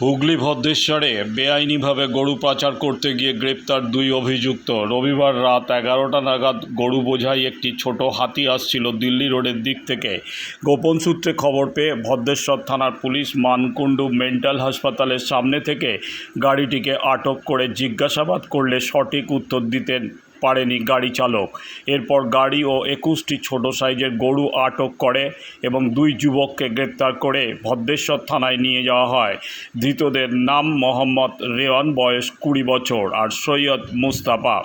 হুগলি ভদ্রেশ্বরে বেআইনিভাবে গরু পাচার করতে গিয়ে গ্রেপ্তার দুই অভিযুক্ত। রবিবার রাত এগারোটা নাগাদ গরু বোঝাই একটি ছোট হাতি আসছিল দিল্লি রোডের দিক থেকে। গোপন সূত্রে খবর পেয়ে ভদ্রেশ্বর থানার পুলিশ মানকুণ্ডু মেন্টাল হাসপাতালের সামনে থেকে গাড়িটিকে আটক করে জিজ্ঞাসাবাদ করলে সঠিক উত্তর দিতেন পারেনি গাড়ি চালক। এরপর গাড়ি ও একুশটি ছোট সাইজের গরু আটক করে এবং দুই যুবককে গ্রেপ্তার করে ভদ্রেশ্বর থানায় নিয়ে যাওয়া হয়। ধৃতদের নাম মোহাম্মদ রেওয়ান, বয়স কুড়ি বছর, আর সৈয়দ মুস্তাফা।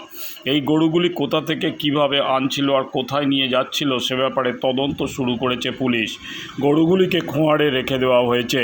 এই গরুগুলি কোথা থেকে কীভাবে আনছিল আর কোথায় নিয়ে যাচ্ছিল সে ব্যাপারে তদন্ত শুরু করেছে পুলিশ। গরুগুলিকে খোঁয়াড়ে রেখে দেওয়া হয়েছে।